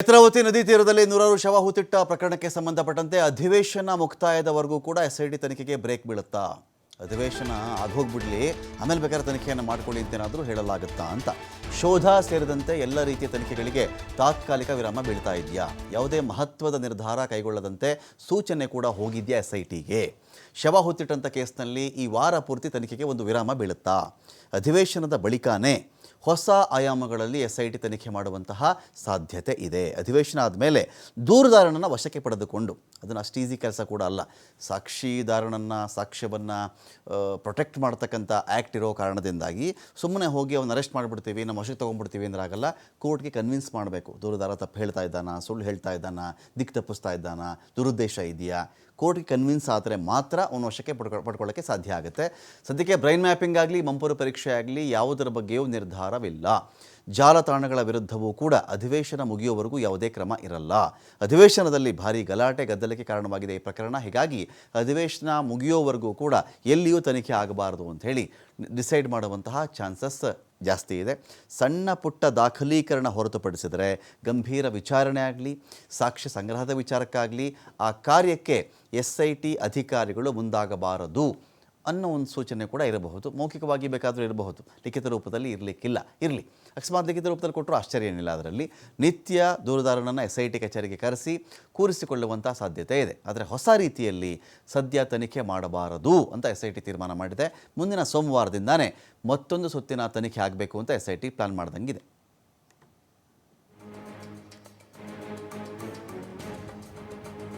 ನೇತ್ರಾವತಿ ನದಿ ತೀರದಲ್ಲಿ ನೂರಾರು ಶವ ಹೂತಿಟ್ಟ ಪ್ರಕರಣಕ್ಕೆ ಸಂಬಂಧಪಟ್ಟಂತೆ ಅಧಿವೇಶನ ಮುಕ್ತಾಯದವರೆಗೂ ಕೂಡ ಎಸ್ ಐ ತನಿಖೆಗೆ ಬ್ರೇಕ್ ಬೀಳುತ್ತಾ? ಅಧಿವೇಶನ ಆಗೋಗ್ಬಿಡ್ಲಿ ಆಮೇಲೆ ಬೇಕಾದ್ರೆ ತನಿಖೆಯನ್ನು ಮಾಡ್ಕೊಳ್ಳಿ ಅಂತೇನಾದರೂ ಹೇಳಲಾಗುತ್ತಾ ಅಂತ. ಶೋಧ ಸೇರಿದಂತೆ ಎಲ್ಲ ರೀತಿಯ ತನಿಖೆಗಳಿಗೆ ತಾತ್ಕಾಲಿಕ ವಿರಾಮ ಬೀಳ್ತಾ ಇದೆಯಾ? ಯಾವುದೇ ಮಹತ್ವದ ನಿರ್ಧಾರ ಕೈಗೊಳ್ಳದಂತೆ ಸೂಚನೆ ಕೂಡ ಹೋಗಿದೆಯಾ ಎಸ್ ಐ ಟಿಗೆ? ಶವ ಹೊತ್ತಿಟ್ಟಂಥ ಕೇಸ್ನಲ್ಲಿ ಈ ವಾರ ಪೂರ್ತಿ ತನಿಖೆಗೆ ಒಂದು ವಿರಾಮ ಬೀಳುತ್ತಾ? ಅಧಿವೇಶನದ ಬಳಿಕನೇ ಹೊಸ ಆಯಾಮಗಳಲ್ಲಿ ಎಸ್ ಐ ಟಿ ತನಿಖೆ ಮಾಡುವಂತಹ ಸಾಧ್ಯತೆ ಇದೆ. ಅಧಿವೇಶನ ಆದಮೇಲೆ ದೂರುದಾರನನ್ನು ವಶಕ್ಕೆ ಪಡೆದುಕೊಂಡು, ಅದನ್ನು ಅಷ್ಟು ಈಸಿ ಕೆಲಸ ಕೂಡ ಅಲ್ಲ, ಸಾಕ್ಷಿದಾರನನ್ನು, ಸಾಕ್ಷ್ಯವನ್ನು ಪ್ರೊಟೆಕ್ಟ್ ಮಾಡ್ತಕ್ಕಂಥ ಆ್ಯಕ್ಟ್ ಇರೋ ಕಾರಣದಿಂದಾಗಿ ಸುಮ್ಮನೆ ಹೋಗಿ ಅವನ್ನ ಅರೆಸ್ಟ್ ಮಾಡಿಬಿಡ್ತೀವಿ, ನಮ್ಮ ವಶಕ್ಕೆ ತೊಗೊಂಡ್ಬಿಡ್ತೀವಿ ಅಂದ್ರೆ ಆಗಲ್ಲ ಕೋರ್ಟ್ಗೆ ಕನ್ವಿನ್ಸ್ ಮಾಡಬೇಕು. ದೂರುದಾರ ತಪ್ಪು ಹೇಳ್ತಾ ಇದ್ದಾನ, ಸುಳ್ಳು ಹೇಳ್ತಾ ಇದ್ದಾನ, ದಿಕ್ಕು ತಪ್ಪಿಸ್ತಾ ಇದ್ದಾನ, ದುರುದ್ದೇಶ ಇದೆಯಾ? ಕೋರ್ಟ್ಗೆ ಕನ್ವಿನ್ಸ್ ಆದರೆ ಮಾತ್ರ ಅವನ ವಶಕ್ಕೆ ಪಡ್ಕೊ ಪಡ್ಕೊಳ್ಳೋಕ್ಕೆ ಸಾಧ್ಯ ಆಗುತ್ತೆ. ಸದ್ಯಕ್ಕೆ ಬ್ರೈನ್ ಮ್ಯಾಪಿಂಗ್ ಆಗಲಿ, ಮಂಪರು ಪರೀಕ್ಷೆ ಆಗಲಿ, ಯಾವುದರ ಬಗ್ಗೆಯೂ ನಿರ್ಧಾರವಿಲ್ಲ ಜಾಲತಾಣಗಳ ವಿರುದ್ಧವೂ ಕೂಡ ಅಧಿವೇಶನ ಮುಗಿಯುವವರೆಗೂ ಯಾವುದೇ ಕ್ರಮ ಇರಲ್ಲ. ಅಧಿವೇಶನದಲ್ಲಿ ಭಾರಿ ಗಲಾಟೆ, ಗದ್ದಲಕ್ಕೆ ಕಾರಣವಾಗಿದೆ ಈ ಪ್ರಕರಣ. ಹೀಗಾಗಿ ಅಧಿವೇಶನ ಮುಗಿಯುವವರೆಗೂ ಕೂಡ ಎಲ್ಲಿಯೂ ತನಿಖೆ ಆಗಬಾರದು ಅಂತ ಹೇಳಿ ಡಿಸೈಡ್ ಮಾಡುವಂತಹ ಚಾನ್ಸಸ್ ಜಾಸ್ತಿ ಇದೆ. ಸಣ್ಣ ಪುಟ್ಟ ದಾಖಲೀಕರಣ ಹೊರತುಪಡಿಸಿದರೆ ಗಂಭೀರ ವಿಚಾರಣೆ ಆಗಲಿ, ಸಾಕ್ಷ್ಯ ಸಂಗ್ರಹದ ವಿಚಾರಕ್ಕಾಗಲಿ ಆ ಕಾರ್ಯಕ್ಕೆ ಎಸ್ ಐ ಟಿ ಅಧಿಕಾರಿಗಳು ಮುಂದಾಗಬಾರದು. ಅನ್ನೋ ಒಂದು ಸೂಚನೆ ಕೂಡ ಇರಬಹುದು. ಮೌಖಿಕವಾಗಿ ಬೇಕಾದರೂ ಇರಬಹುದು. ಲಿಖಿತ ರೂಪದಲ್ಲಿ ಇರಲಿಕ್ಕಿಲ್ಲ. ಇರಲಿ. ಅಕಸ್ಮಾತ್ ಲಿಖಿತ ರೂಪದಲ್ಲಿ ಕೊಟ್ಟರು ಆಶ್ಚರ್ಯ ಏನಿಲ್ಲ ಅದರಲ್ಲಿ. ನಿತ್ಯ ದೂರದಾರನನ್ನು ಎಸ್ ಐ ಟಿ ಕಚೇರಿಗೆ ಕರೆಸಿ ಕೂರಿಸಿಕೊಳ್ಳುವಂಥ ಸಾಧ್ಯತೆ ಇದೆ. ಆದರೆ ಹೊಸ ರೀತಿಯಲ್ಲಿ ಸದ್ಯ ತನಿಖೆ ಮಾಡಬಾರದು ಅಂತ ಎಸ್ ಐ ಟಿ ತೀರ್ಮಾನ ಮಾಡಿದೆ. ಮುಂದಿನ ಸೋಮವಾರದಿಂದಾನೇ ಮತ್ತೊಂದು ಸುತ್ತಿನ ತನಿಖೆ ಆಗಬೇಕು ಅಂತ ಎಸ್ ಐ ಟಿ ಪ್ಲಾನ್ ಮಾಡ್ದಂಗಿದೆ.